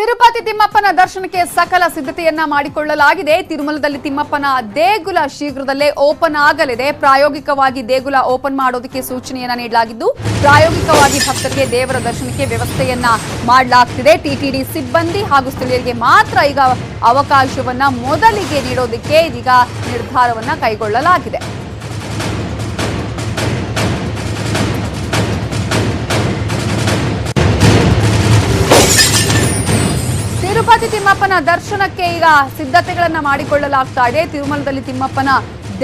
ತಿರುಪತಿ ತಿಮ್ಮಪ್ಪನ ದರ್ಶನಕ್ಕೆ ಸಕಲ ಸಿದ್ಧತೆಯನ್ನ ಮಾಡಿಕೊಳ್ಳಲಾಗಿದೆ. ತಿರುಮಲದಲ್ಲಿ ತಿಮ್ಮಪ್ಪನ ದೇಗುಲ ಶೀಘ್ರದಲ್ಲೇ ಓಪನ್ ಆಗಲಿದೆ. ಪ್ರಾಯೋಗಿಕವಾಗಿ ದೇಗುಲ ಓಪನ್ ಮಾಡೋದಕ್ಕೆ ಸೂಚನೆಯನ್ನ ನೀಡಲಾಗಿದ್ದು, ಪ್ರಾಯೋಗಿಕವಾಗಿ ಭಕ್ತರಿಗೆ ದೇವರ ದರ್ಶನಕ್ಕೆ ವ್ಯವಸ್ಥೆಯನ್ನ ಮಾಡಲಾಗ್ತಿದೆ. ಟಿಟಿಡಿ ಸಿಬ್ಬಂದಿ ಹಾಗೂ ಸ್ಥಳೀಯರಿಗೆ ಮಾತ್ರ ಈಗ ಅವಕಾಶವನ್ನ ಮೊದಲಿಗೆ ನೀಡೋದಕ್ಕೆ ಇದೀಗ ನಿರ್ಧಾರವನ್ನ ಕೈಗೊಳ್ಳಲಾಗಿದೆ. ತಿರುಪತಿ ತಿಮ್ಮಪ್ಪನ ದರ್ಶನಕ್ಕೆ ಈಗ ಸಿದ್ಧತೆಗಳನ್ನ ಮಾಡಿಕೊಳ್ಳಲಾಗ್ತಾ ಇದೆ. ತಿರುಮಲದಲ್ಲಿ ತಿಮ್ಮಪ್ಪನ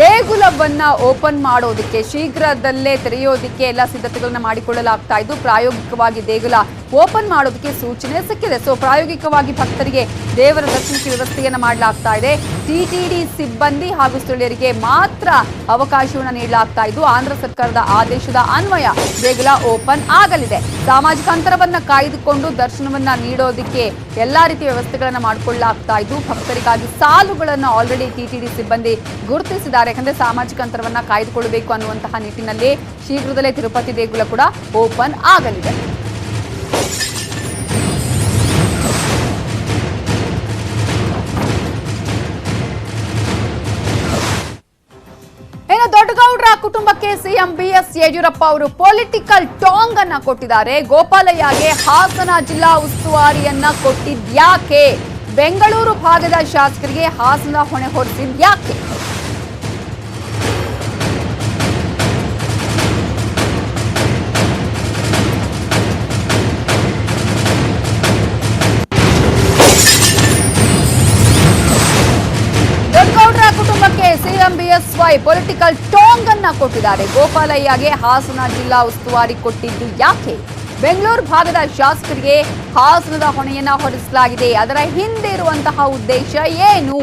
ದೇಗುಲವನ್ನ ಓಪನ್ ಮಾಡೋದಕ್ಕೆ ಶೀಘ್ರದಲ್ಲೇ ತೆರೆಯೋದಕ್ಕೆ ಎಲ್ಲ ಸಿದ್ಧತೆಗಳನ್ನ ಮಾಡಿಕೊಳ್ಳಲಾಗ್ತಾ ಇದ್ದು, ಪ್ರಾಯೋಗಿಕವಾಗಿ ದೇಗುಲ ಓಪನ್ ಮಾಡೋದಕ್ಕೆ ಸೂಚನೆ ಸಿಕ್ಕಿದೆ. ಸೊ ಪ್ರಾಯೋಗಿಕವಾಗಿ ಭಕ್ತರಿಗೆ ದೇವರ ದರ್ಶನಕ್ಕೆ ವ್ಯವಸ್ಥೆಯನ್ನು ಮಾಡಲಾಗ್ತಾ ಇದೆ. ಟಿಟಿಡಿ ಸಿಬ್ಬಂದಿ ಹಾಗೂ ಸ್ಥಳೀಯರಿಗೆ ಮಾತ್ರ ಅವಕಾಶವನ್ನು ನೀಡಲಾಗ್ತಾ ಇದ್ದು, ಆಂಧ್ರ ಸರ್ಕಾರದ ಆದೇಶದ ಅನ್ವಯ ದೇಗುಲ ಓಪನ್ ಆಗಲಿದೆ. ಸಾಮಾಜಿಕ ಅಂತರವನ್ನು ಕಾಯ್ದುಕೊಂಡು ದರ್ಶನವನ್ನ ನೀಡೋದಕ್ಕೆ ಎಲ್ಲಾ ರೀತಿಯ ವ್ಯವಸ್ಥೆಗಳನ್ನು ಮಾಡಿಕೊಳ್ಳಲಾಗ್ತಾ ಇದ್ದು, ಭಕ್ತರಿಗಾಗಿ ಸಾಲುಗಳನ್ನು ಆಲ್ರೆಡಿ ಟಿಟಿಡಿ ಸಿಬ್ಬಂದಿ ಗುರುತಿಸಿದ್ದಾರೆ. ಯಾಕಂದ್ರೆ ಸಾಮಾಜಿಕ ಅಂತರವನ್ನು ಕಾಯ್ದುಕೊಳ್ಳಬೇಕು ಅನ್ನುವಂತಹ ನಿಟ್ಟಿನಲ್ಲಿ ಶೀಘ್ರದಲ್ಲೇ ತಿರುಪತಿ ದೇಗುಲ ಕೂಡ ಓಪನ್ ಆಗಲಿದೆ. ಕುಟುಂಬಕ್ಕೆ ಸಿಎಂ ಬಿಎಸ್ ಯಡಿಯೂರಪ್ಪ ಅವರು ಪೊಲಿಟಿಕಲ್ ಟಾಂಗ್ ಅನ್ನ ಕೊಟ್ಟಿದ್ದಾರೆ. ಗೋಪಾಲಯ್ಯಗೆ ಹಾಸನ ಜಿಲ್ಲಾ ಉಸ್ತುವಾರಿಯನ್ನ ಕೊಟ್ಟಿದ್ಯಾಕೆ ಬೆಂಗಳೂರು ಭಾಗದ ಶಾಸಕರಿಗೆ ಹಾಸನ ಹೊಣೆ ಹೊರಿಸಿದ್ಯಾಕೆ ಬಿಎಸ್ವೈ ಪೊಲಿಟಿಕಲ್ ಟಾಂಗ್ ಅನ್ನ ಕೊಟ್ಟಿದ್ದಾರೆ. ಗೋಪಾಲಯ್ಯಗೆ ಹಾಸನ ಜಿಲ್ಲಾ ಉಸ್ತುವಾರಿ ಕೊಟ್ಟಿದ್ದು ಯಾಕೆ? ಬೆಂಗಳೂರು ಭಾಗದ ಶಾಸಕರಿಗೆ ಹಾಸನದ ಹೊಣೆಯನ್ನ ಹೊರಿಸಲಾಗಿದೆ. ಅದರ ಹಿಂದೆ ಇರುವಂತಹ ಉದ್ದೇಶ ಏನು?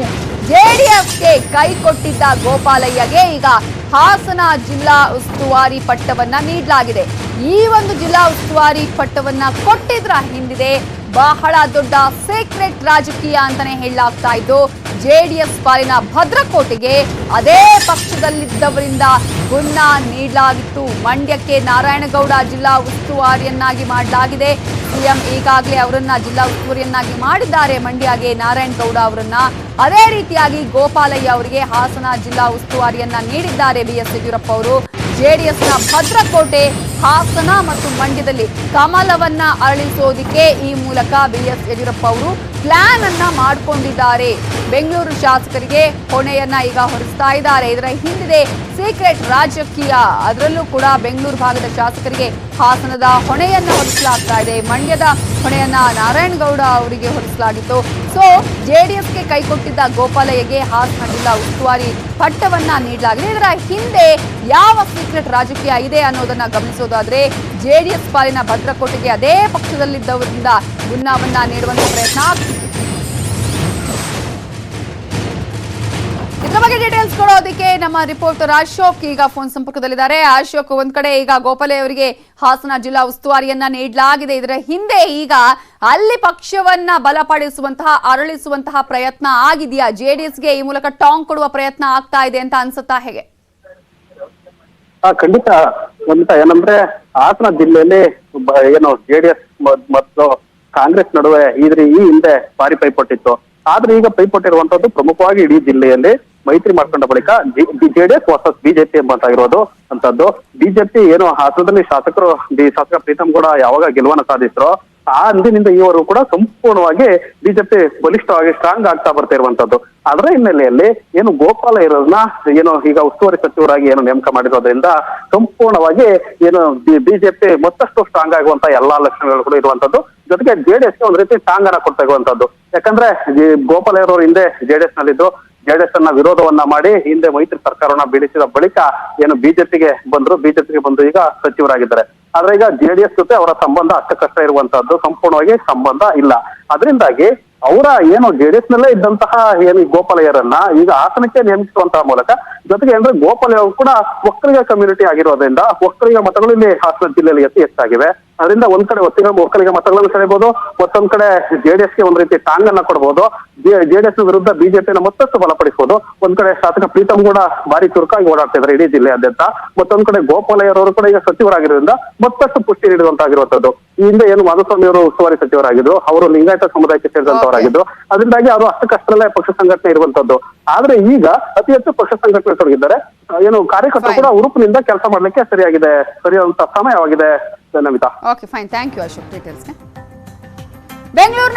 ಜೆಡಿಎಸ್ಗೆ ಕೈ ಕೊಟ್ಟಿದ್ದ ಗೋಪಾಲಯ್ಯಗೆ ಈಗ ಹಾಸನ ಜಿಲ್ಲಾ ಉಸ್ತುವಾರಿ ಪಟ್ಟವನ್ನ ನೀಡಲಾಗಿದೆ. ಈ ಒಂದು ಜಿಲ್ಲಾ ಉಸ್ತುವಾರಿ ಪಟ್ಟವನ್ನ ಕೊಟ್ಟಿದ್ರ ಹಿಂದಿದೆ. ಬಹಳ ದೊಡ್ಡ ಸೀಕ್ರೆಟ್ ರಾಜಕೀಯ ಅಂತಾನೆ ಹೇಳಲಾಗ್ತಾ ಇದ್ದು ಜೆಡಿಎಸ್ ಪಾಲಿನ ಭದ್ರಕೋಟೆಗೆ ಅದೇ ಪಕ್ಷದಲ್ಲಿದ್ದವರಿಂದ ಗುನ್ನ ನೀಡಲಾಗಿತ್ತು. ಮಂಡ್ಯಕ್ಕೆ ನಾರಾಯಣಗೌಡ ಜಿಲ್ಲಾ ಉಸ್ತುವಾರಿಯನ್ನಾಗಿ ಮಾಡಲಾಗಿದೆ. ಸಿಎಂ ಈಗಾಗಲೇ ಅವರನ್ನ ಜಿಲ್ಲಾ ಉಸ್ತುವಾರಿಯನ್ನಾಗಿ ಮಾಡಿದ್ದಾರೆ. ಮಂಡ್ಯಗೆ ನಾರಾಯಣಗೌಡ ಅವರನ್ನ ಅದೇ ರೀತಿಯಾಗಿ ಗೋಪಾಲಯ್ಯ ಅವರಿಗೆ ಹಾಸನ ಜಿಲ್ಲಾ ಉಸ್ತುವಾರಿಯನ್ನ ನೀಡಿದ್ದಾರೆ. ಬಿ ಎಸ್ ಯಡಿಯೂರಪ್ಪ ಅವರು ಜೆಡಿಎಸ್ನ ಭದ್ರಕೋಟೆ, ಹಾಸನ ಮತ್ತು ಮಂಡ್ಯದಲ್ಲಿ ಕಮಲವನ್ನ ಅರಳಿಸೋದಿಕ್ಕೆ ಈ ಮೂಲಕ ಬಿಎಸ್ ಯಡಿಯೂರಪ್ಪ ಅವರು ಪ್ಲಾನ್ ಅನ್ನ ಮಾಡಿಕೊಂಡಿದ್ದಾರೆ. ಬೆಂಗಳೂರು ಶಾಸಕರಿಗೆ ಹೊಣೆಯನ್ನ ಈಗ ಹೊರಿಸ್ತಾ ಇದ್ದಾರೆ. ಇದರ ಹಿಂದಿದೆ ಸೀಕ್ರೆಟ್ ರಾಜಕೀಯ. ಅದರಲ್ಲೂ ಕೂಡ ಬೆಂಗಳೂರು ಭಾಗದ ಶಾಸಕರಿಗೆ ಹಾಸನದ ಹೊಣೆಯನ್ನ ಹೊರಿಸಲಾಗ್ತಾ ಇದೆ. ಮಂಡ್ಯದ ಹೊಣೆಯನ್ನ ನಾರಾಯಣಗೌಡ ಅವರಿಗೆ ಹೊರಿಸಲಾಗಿತ್ತು. ಸೊ ಜೆಡಿಎಸ್ಗೆ ಕೈ ಕೈಕೊಟ್ಟಿದ್ದ ಗೋಪಾಲಯ್ಯಗೆ ಹಾಸನ ಜಿಲ್ಲಾ ಉಸ್ತುವಾರಿ ಪಟ್ಟವನ್ನ ನೀಡಲಾಗಿದೆ. ಇದರ ಹಿಂದೆ ಯಾವ ಸೀಕ್ರೆಟ್ ರಾಜಕೀಯ ಇದೆ ಅನ್ನೋದನ್ನ ಗಮನಿಸೋದಾದ್ರೆ ಎಸ್ ಪಾಲಿನ ಭದ್ರಕೋಟೆಗೆ ಅದೇ ಪಕ್ಷದಲ್ಲಿದ್ದವರಿಂದ ಗುನ್ನವನ್ನ ನೀಡುವಂತ ಪ್ರಯತ್ನ ಡೀಟೇಲ್ಸ್ ಕೊಡೋದಕ್ಕೆ ನಮ್ಮ ರಿಪೋರ್ಟರ್ ಅಶೋಕ್ ಈಗ ಫೋನ್ ಸಂಪರ್ಕದಲ್ಲಿದ್ದಾರೆ. ಅಶೋಕ್, ಒಂದ್ ಕಡೆ ಈಗ ಗೋಪಾಲೆ ಅವರಿಗೆ ಹಾಸನ ಜಿಲ್ಲಾ ಉಸ್ತುವಾರಿಯನ್ನ ನೀಡಲಾಗಿದೆ. ಇದರ ಹಿಂದೆ ಈಗ ಅಲ್ಲಿ ಪಕ್ಷವನ್ನ ಬಲಪಡಿಸುವಂತಹ, ಅರಳಿಸುವಂತಹ ಪ್ರಯತ್ನ ಆಗಿದೆಯಾ? ಜೆಡಿಎಸ್ಗೆ ಈ ಮೂಲಕ ಟಾಂಗ್ ಕೊಡುವ ಪ್ರಯತ್ನ ಆಗ್ತಾ ಇದೆ ಅಂತ ಅನ್ಸುತ್ತಾ ಹೇಗೆ? ಖಂಡಿತ. ಖಂಡಿತ. ಏನಂದ್ರೆ ಹಾಸನ ಜಿಲ್ಲೆಯಲ್ಲಿ ಏನು ಜೆಡಿಎಸ್ ಮತ್ತು ಕಾಂಗ್ರೆಸ್ ನಡುವೆ ಈ ಹಿಂದೆ ಭಾರಿ ಪೈಪೋಟಿತ್ತು. ಆದ್ರೆ ಈಗ ಪೈಪೋಟಿ ಇರುವಂತದ್ದು ಪ್ರಮುಖವಾಗಿ ಇಡೀ ಜಿಲ್ಲೆಯಲ್ಲಿ ಮೈತ್ರಿ ಮಾಡ್ಕೊಂಡ ಬಳಿಕ ಜೆಡಿಎಸ್ ವರ್ಸಸ್ ಬಿಜೆಪಿ ಎಂಬಂತಾಗಿರೋದು ಅಂತದ್ದು ಬಿಜೆಪಿ ಏನು ಹಾಸನದಲ್ಲಿ ಶಾಸಕರು ಶಾಸಕ ಪ್ರೀತಮ್ ಕೂಡ ಯಾವಾಗ ಗೆಲುವನ್ನ ಸಾಧಿಸಿರೋ, ಆ ಅಂದಿನಿಂದ ಈವರೆಗೂ ಕೂಡ ಸಂಪೂರ್ಣವಾಗಿ ಬಿಜೆಪಿ ಬಲಿಷ್ಠವಾಗಿ ಸ್ಟ್ರಾಂಗ್ ಆಗ್ತಾ ಬರ್ತಾ ಇರುವಂತದ್ದು ಅದರ ಹಿನ್ನೆಲೆಯಲ್ಲಿ ಏನು ಗೋಪಾಲ ಇರೋದನ್ನ ಏನು ಈಗ ಉಸ್ತುವಾರಿ ಸಚಿವರಾಗಿ ಏನು ನೇಮಕ ಮಾಡಿರೋದ್ರಿಂದ ಸಂಪೂರ್ಣವಾಗಿ ಏನು ಬಿಜೆಪಿ ಮತ್ತಷ್ಟು ಸ್ಟ್ರಾಂಗ್ ಆಗುವಂತ ಎಲ್ಲಾ ಲಕ್ಷಣಗಳು ಕೂಡ ಇರುವಂತದ್ದು ಜೊತೆಗೆ ಜೆಡಿಎಸ್ ಒಂದು ರೀತಿ ಸ್ಟ್ರಾಂಗ್ ಅನ್ನ ಕೊಡ್ತಾ ಇರುವಂತದ್ದು ಯಾಕಂದ್ರೆ ಗೋಪಾಲ ಇರೋರು ಹಿಂದೆ ಜೆಡಿಎಸ್ ನಲ್ಲಿದ್ದು ಜೆಡಿಎಸ್ ಅನ್ನ ವಿರೋಧವನ್ನ ಮಾಡಿ ಹಿಂದೆ ಮೈತ್ರಿ ಸರ್ಕಾರವನ್ನ ಬೀಳಿಸಿದ ಬಳಿಕ ಏನು ಬಿಜೆಪಿಗೆ ಬಂದ್ರು, ಬಿಜೆಪಿಗೆ ಬಂದು ಈಗ ಸಚಿವರಾಗಿದ್ದಾರೆ. ಆದ್ರೆ ಈಗ ಜೆಡಿಎಸ್ ಜೊತೆ ಅವರ ಸಂಬಂಧ ಅಷ್ಟಕ್ಕಷ್ಟ ಇರುವಂತಹದ್ದು, ಸಂಪೂರ್ಣವಾಗಿ ಸಂಬಂಧ ಇಲ್ಲ. ಅದರಿಂದಾಗಿ ಅವರ ಏನು ಜೆಡಿಎಸ್ ನಲ್ಲೇ ಇದ್ದಂತಹ ಏನು ಗೋಪಾಲಯ್ಯರನ್ನ ಈಗ ಆಸನಕ್ಕೆ ನೇಮಿಸುವಂತಹ ಮೂಲಕ ಜೊತೆಗೆ ಅಂದ್ರೆ ಗೋಪಾಲಯ್ಯ ಕೂಡ ಒಕ್ಕಲಿಗ ಕಮ್ಯುನಿಟಿ ಆಗಿರೋದ್ರಿಂದ ಒಕ್ಕಲಿಗ ಮತಗಳು ಇಲ್ಲಿ ಹಾಸನ ಜಿಲ್ಲೆಯಲ್ಲಿ ಅತಿ ಹೆಚ್ಚಾಗಿವೆ. ಅದರಿಂದ ಒಂದ್ ಕಡೆ ಒತ್ತಿಗೆ ಒಕ್ಕಲಿಗೆ ಮತಗಳನ್ನು ಸೆಳೆಯಬಹುದು ಮತ್ತೊಂದ್ ಕಡೆ ಜೆಡಿಎಸ್ಗೆ ಒಂದ್ ರೀತಿ ಟಾಂಗ್ ಅನ್ನ ಕೊಡಬಹುದು. ಜೆಡಿಎಸ್ ವಿರುದ್ಧ ಬಿಜೆಪಿನ ಮತ್ತಷ್ಟು ಬಲಪಡಿಸಬಹುದು. ಒಂದ್ ಕಡೆ ಶಾಸಕ ಪ್ರೀತಮ್ ಕೂಡ ಭಾರಿ ಚುರುಕಾಗಿ ಓಡಾಡ್ತಾ ಇದ್ದಾರೆ ಇಡೀ ಜಿಲ್ಲೆಯಾದ್ಯಂತ. ಮತ್ತೊಂದ್ ಕಡೆ ಗೋಪಾಲಯ್ಯರವರು ಕೂಡ ಈಗ ಸಚಿವರಾಗಿರೋದ್ರಿಂದ ಮತ್ತಷ್ಟು ಪುಷ್ಟಿ ನೀಡುವಂತಾಗಿರುವಂತದ್ದು ಈ ಹಿಂದೆ ಏನು ಮಾಧುಸ್ವಾಮಿ ಅವರು ಉಸ್ತುವಾರಿ ಸಚಿವರಾಗಿದ್ರು ಅವರು ಲಿಂಗಾಯತ ಸಮುದಾಯಕ್ಕೆ ಸೇರಿದಂತವರಾಗಿದ್ರು. ಅದರಿಂದಾಗಿ ಅವರು ಅಷ್ಟಕ್ಕಷ್ಟರಲ್ಲೇ ಪಕ್ಷ ಸಂಘಟನೆ ಇರುವಂತದ್ದು. ಆದ್ರೆ ಈಗ ಅತಿ ಹೆಚ್ಚು ಪಕ್ಷ ಸಂಘಟನೆ ತೊಡಗಿದ್ದಾರೆ ಏನು ಕಾರ್ಯಕರ್ತರು ಕೂಡ ಉರುಪಿನಿಂದ ಕೆಲಸ ಮಾಡ್ಲಿಕ್ಕೆ ಸರಿಯಾಗಿದೆ ಸರಿಯಾದಂತ ಸಮಯವಾಗಿದೆ. Namitha okay fine thank you Ashok డీటెయిల్స్కి Bengaluru